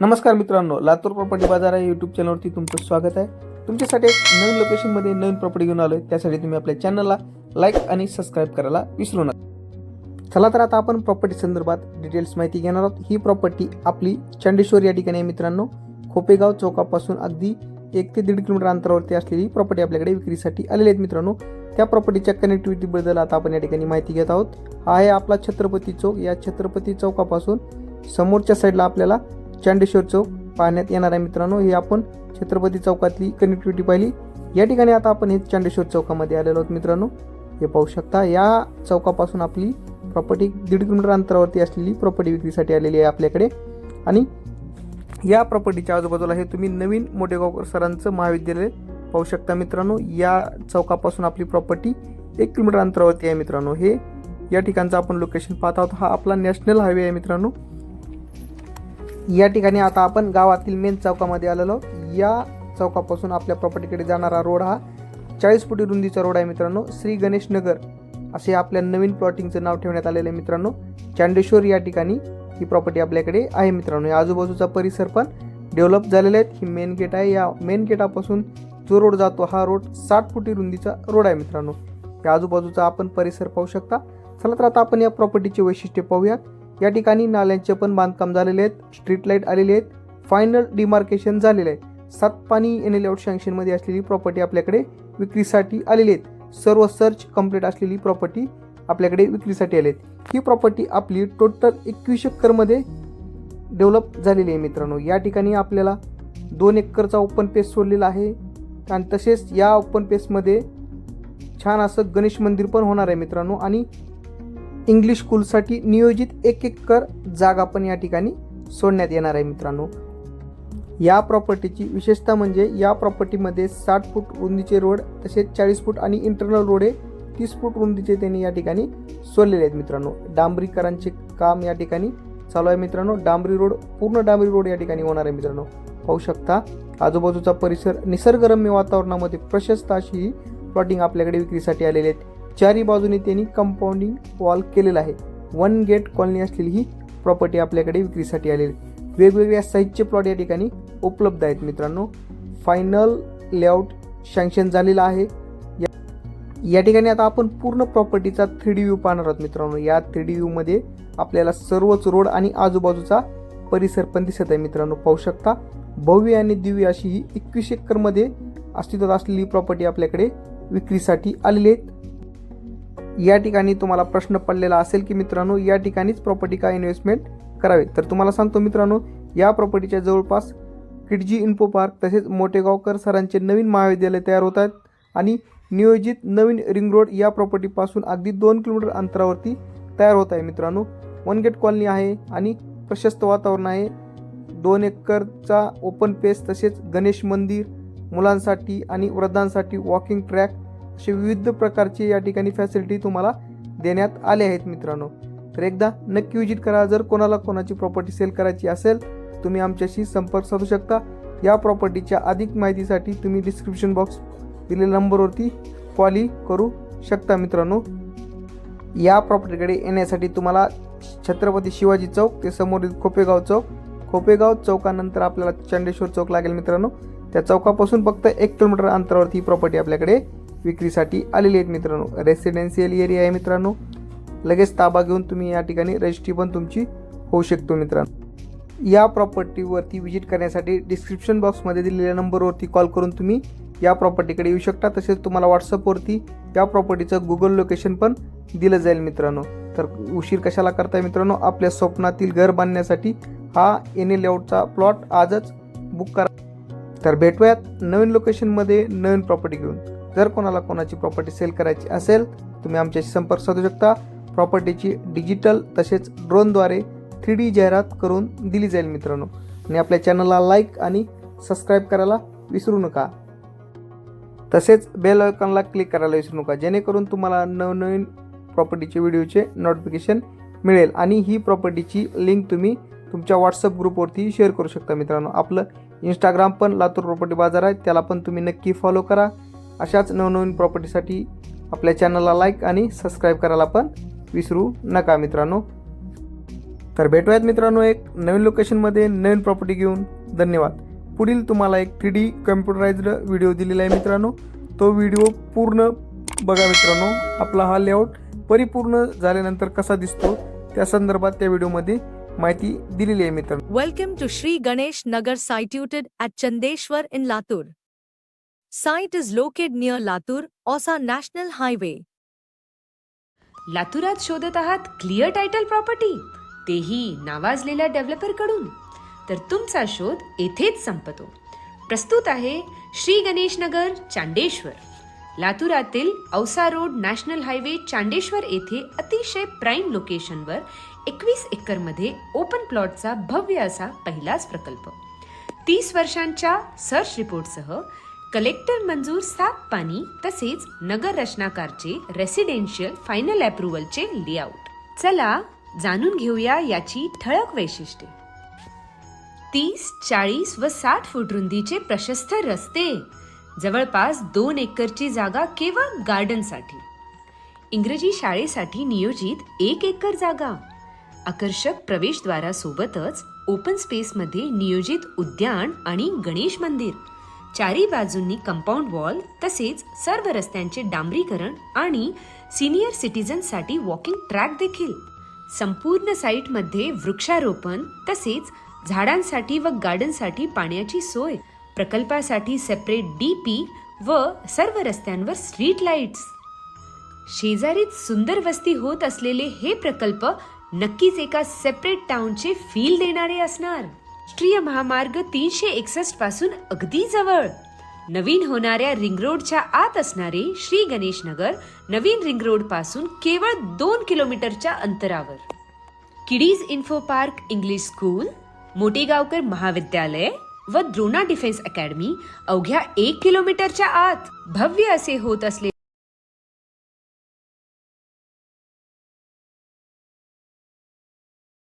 नमस्कार मित्रांनो लातूर प्रॉपर्टी बाजार या यूट्यूब चॅनलवरती तुमचं स्वागत आहे. तुमच्यासाठी एक नवीन लोकेशनमध्ये नवीन प्रॉपर्टी घेऊन आलो आहे त्यासाठी तुम्ही आपल्या चॅनलला लाईक आणि सबस्क्राईब करायला विसरू नका. चला तर आता आपण प्रॉपर्टी संदर्भात डिटेल्स माहिती घेणार आहोत. ही प्रॉपर्टी आपली चंडेश्वर या ठिकाणी आहे मित्रांनो. खोपेगाव चौकापासून अगदी एक ते दीड किलोमीटर अंतरावरती असलेली प्रॉपर्टी आपल्याकडे विक्रीसाठी आलेली आहेत मित्रांनो. त्या प्रॉपर्टीच्या कनेक्टिव्हिटीबद्दल आता आपण या ठिकाणी माहिती घेत आहोत. हा आहे आपला छत्रपती चौक. या छत्रपती चौकापासून समोरच्या साईडला आपल्याला चांडेश्वर चौक पाहण्यात येणार आहे मित्रांनो. हे आपण छत्रपती चौकातली कनेक्टिव्हिटी पाहिली. या ठिकाणी आता आपण हे चांडेश्वर चौकामध्ये आलेलो आहोत मित्रांनो. हे पाहू शकता या चौकापासून आपली प्रॉपर्टी दीड किलोमीटर अंतरावरती असलेली प्रॉपर्टी विक्रीसाठी आलेली आहे आपल्याकडे. आणि या प्रॉपर्टीच्या आजूबाजूला हे तुम्ही नवीन मोठेगावकर सरांचं महाविद्यालय पाहू शकता मित्रांनो. या चौकापासून आपली प्रॉपर्टी एक किलोमीटर अंतरावरती आहे मित्रांनो. हे या ठिकाणचं आपण लोकेशन पाहत आहोत. हा आपला नॅशनल हायवे आहे मित्रांनो. या ठिकाणी आता आपण गावातील मेन चौकामध्ये आलेलो. या चौकापासून आपल्या प्रॉपर्टीकडे जाणारा रोड हा चाळीस फुटी रुंदीचा रोड आहे मित्रांनो. श्री गणेश नगर असे आपल्या नवीन प्लॉटिंगचं नाव ठेवण्यात आलेलं आहे मित्रांनो. चांडेश्वर या ठिकाणी ही प्रॉपर्टी आपल्याकडे आहे मित्रांनो. या आजूबाजूचा परिसर पण डेव्हलप झालेला आहे. ही मेन गेट आहे. या मेन गेटापासून जो रोड जातो हा रोड साठ फुटी रुंदीचा रोड आहे मित्रांनो. या आजूबाजूचा आपण परिसर पाहू शकता. चला तर आता आपण या प्रॉपर्टीचे वैशिष्ट्य पाहूयात. या ठिकाणी नाल्यांचे पण बांधकाम झालेले आहेत. स्ट्रीट लाइट आलेले आहेत. फायनल डिमार्केशन झालेलं आहे. सात पाणी एन एल आउट सँक्शनमध्ये असलेली प्रॉपर्टी आपल्याकडे विक्रीसाठी आलेली आहेत. सर्व सर्च कंप्लीट असलेली प्रॉपर्टी आपल्याकडे विक्रीसाठी आली आहेत. ही प्रॉपर्टी आपली टोटल एकवीस एक्करमध्ये डेव्हलप झालेली आहे मित्रांनो. या ठिकाणी आपल्याला दोन एकरचा ओपन पेस सोडलेला आहे. आणि तसेच या ओपन पेसमध्ये छान असं गणेश मंदिर पण होणार आहे मित्रांनो. आणि इंग्लिश स्कूलसाठी नियोजित एक एक कर जागा पण या ठिकाणी सोडण्यात येणार आहे मित्रांनो. या प्रॉपर्टीची विशेषता म्हणजे या प्रॉपर्टीमध्ये साठ फूट रुंदीचे रोड तसेच चाळीस फूट आणि इंटरनल रोड हे तीस फूट रुंदीचे त्यांनी या ठिकाणी सोडलेले आहेत मित्रांनो. डांबरीकरांचे काम या ठिकाणी चालू आहे मित्रांनो. डांबरी रोड पूर्ण डांबरी रोड या ठिकाणी होणार आहे मित्रांनो. पाहू शकता आजूबाजूचा परिसर निसर्गरम्य वातावरणामध्ये प्रशस्त अशी ही प्लॉटिंग आपल्याकडे विक्रीसाठी आलेली आहेत. चारी बाजूने त्यांनी कंपाऊंडिंग वॉल केलेला आहे. वन गेट कॉलनी असलेली ही प्रॉपर्टी आपल्याकडे विक्रीसाठी आलेली आहे. वेगवेगळ्या साईजचे प्लॉट या ठिकाणी उपलब्ध आहेत मित्रांनो. फायनल लेआउट सँक्शन झालेला आहे. या- या ठिकाणी आता आपण पूर्ण प्रॉपर्टीचा थ्री डी व्ह्यू पाहणार आहोत मित्रांनो. या थ्री डी व्ह्यूमध्ये आपल्याला सर्वच रोड आणि आजूबाजूचा परिसर पण दिसत आहे मित्रांनो. पाहू शकता भव्य आणि दिव्य अशी ही एकवीस एकरमध्ये अस्तित्वात असलेली प्रॉपर्टी आपल्याकडे विक्रीसाठी आलेली आहेत. या ठिकाणी तुम्हाला प्रश्न पडलेला असेल की मित्रांनो या ठिकाणीच प्रॉपर्टी काय इन्व्हेस्टमेंट करावे? तर तुम्हाला सांगतो मित्रांनो या प्रॉपर्टीच्या जवळपास किडजी इन्फो पार्क तसेच मोठेगावकर सरांचे नवीन महाविद्यालय तयार होत आहेत आणि नियोजित नवीन रिंग रोड या प्रॉपर्टीपासून अगदी दोन किलोमीटर अंतरावरती तयार होत आहे मित्रांनो. वन गेट कॉलनी आहे आणि प्रशस्त वातावरण आहे. दोन एकरचा ओपन पेस तसेच गणेश मंदिर मुलांसाठी आणि वृद्धांसाठी वॉकिंग ट्रॅक असे विविध प्रकारचे या ठिकाणी फॅसिलिटी तुम्हाला देण्यात आले आहेत मित्रांनो. तर एकदा नक्की विजिट करा. जर कोणाला कोणाची प्रॉपर्टी सेल करायची असेल तुम्ही आमच्याशी संपर्क साधू शकता. या प्रॉपर्टीच्या अधिक माहितीसाठी तुम्ही डिस्क्रिप्शन बॉक्स दिलेल्या नंबरवरती कॉली करू शकता मित्रांनो. या प्रॉपर्टीकडे येण्यासाठी तुम्हाला छत्रपती शिवाजी चौक ते समोरील खोपेगाव चौक. खोपेगाव चौकानंतर आपल्याला चंडेश्वर चौक लागेल मित्रांनो. त्या चौकापासून फक्त एक किलोमीटर अंतरावरती ही प्रॉपर्टी आपल्याकडे विक्रीसाठी आलेली आहेत मित्रांनो. रेसिडेन्शियल एरिया आहे मित्रांनो. लगेच ताबा घेऊन तुम्ही या ठिकाणी रजिस्ट्री पण तुमची होऊ शकतो मित्रांनो. या प्रॉपर्टीवरती व्हिजिट करण्यासाठी डिस्क्रिप्शन बॉक्समध्ये दिलेल्या नंबरवरती कॉल करून तुम्ही या प्रॉपर्टीकडे येऊ शकता. तसेच तुम्हाला व्हॉट्सअपवरती या प्रॉपर्टीचं गुगल लोकेशन पण दिलं जाईल मित्रांनो. तर उशीर कशाला करताय मित्रांनो? आपल्या स्वप्नातील घर बांधण्यासाठी हा एन ए लेआउटचा प्लॉट आजच बुक करा. तर भेटूयात नवीन लोकेशनमध्ये नवीन प्रॉपर्टी घेऊन. जर कोणाला कोणाची प्रॉपर्टी सेल करायची असेल तुम्ही आमच्याशी संपर्क साधू शकता. प्रॉपर्टीची डिजिटल तसेच ड्रोनद्वारे थ्री डी जाहिरात करून दिली जाईल मित्रांनो. आणि आपल्या चॅनलला लाईक आणि सबस्क्राईब करायला विसरू नका. तसेच बेल आयकॉनला क्लिक करायला विसरू नका. जेणेकरून तुम्हाला नवनवीन प्रॉपर्टीचे व्हिडिओचे नोटिफिकेशन मिळेल. आणि ही प्रॉपर्टीची लिंक तुम्ही तुमच्या व्हॉट्सअप ग्रुपवरती शेअर करू शकता मित्रांनो. आपलं इंस्टाग्राम पण लातूर प्रॉपर्टी बाजार आहे. त्याला पण तुम्ही नक्की फॉलो करा. अशाच नवनवीन प्रॉपर्टीसाठी आपल्या चॅनलला लाईक आणि सबस्क्राईब करायला पण विसरू नका मित्रांनो. तर भेटूयात मित्रांनो एक नवीन लोकेशनमध्ये नवीन प्रॉपर्टी घेऊन. धन्यवाद. पुढील तुम्हाला एक थ्री डी कम्प्युटराइज्ड व्हिडिओ दिलेला आहे मित्रांनो. तो व्हिडिओ पूर्ण बघा मित्रांनो. आपला हा लेआउट परिपूर्ण झाल्यानंतर कसा दिसतो त्या संदर्भात त्या व्हिडिओमध्ये माहिती दिलेली आहे मित्रांनो. Welcome to Shri Ganesh Nagar situated at Chandeshwar in Latur Site is located near Latur, Osa National Highway. लातुरात शोधत आहात क्लिअर टायटल प्रॉपर्टी तेही नावाजलेल्या डेव्हलपरकडून तर तुमचा शोध येथेच संपतो. प्रस्तुत आहे Shri Ganesh Nagar Chandeshwar लातुरातील Ausa road national highway Chandeshwar येथे अतिशय प्राईम लोकेशनवर एकवीस एकरमध्ये ओपन प्लॉटचा भव्य असा पहिलाच प्रकल्प. तीस वर्षांच्या सर्च रिपोर्टसह कलेक्टर मंजूर सात पाणी तसेच नगर रचनाकारचे रेसिडेन्शियल फायनल अप्रुव्हलचे लेआउट चला जाणून घेऊया याची ठळक वैशिष्ट्ये. तीस चाळीस व साठ फूट रुंदीचे प्रशस्त रस्ते. जवळपास दोन एकरची जागा केवळ गार्डनसाठी इंग्रजी शाळेसाठी नियोजित एक एकर जागा. आकर्षक प्रवेशद्वारासोबतच ओपन स्पेसमध्ये नियोजित उद्यान आणि गणेश मंदिर. चारी बाजूंनी कंपाऊंड वॉल तसेच सर्व रस्त्यांचे डांबरीकरण आणि सिनियर सिटीजनसाठी वॉकिंग ट्रॅक देखील. संपूर्ण साईटमध्ये वृक्षारोपण तसेच झाडांसाठी व गार्डनसाठी पाण्याची सोय प्रकल्पासाठी सेपरेट डीपी व सर्व रस्त्यांवर स्ट्रीट लाईट्स शेजारीच सुंदर वस्ती होत असलेले हे प्रकल्प नक्कीच एका सेपरेट टाउनचे फील देणारे असणार. राष्ट्रीय महामार्ग तीनशे एकसष्टपासून अगदी जवळ. नवीन होणाऱ्या रिंग रोडच्या आत असणारे श्री गणेश नगर नवीन रिंग रोडपासून केवळ दोन किलोमीटरच्या अंतरावर. Kiddies info park English school Mothegaonkar महाविद्यालय व द्रोणा डिफेन्स अकॅडमी अवघ्या एक किलोमीटरच्या आत भव्य असे होत असले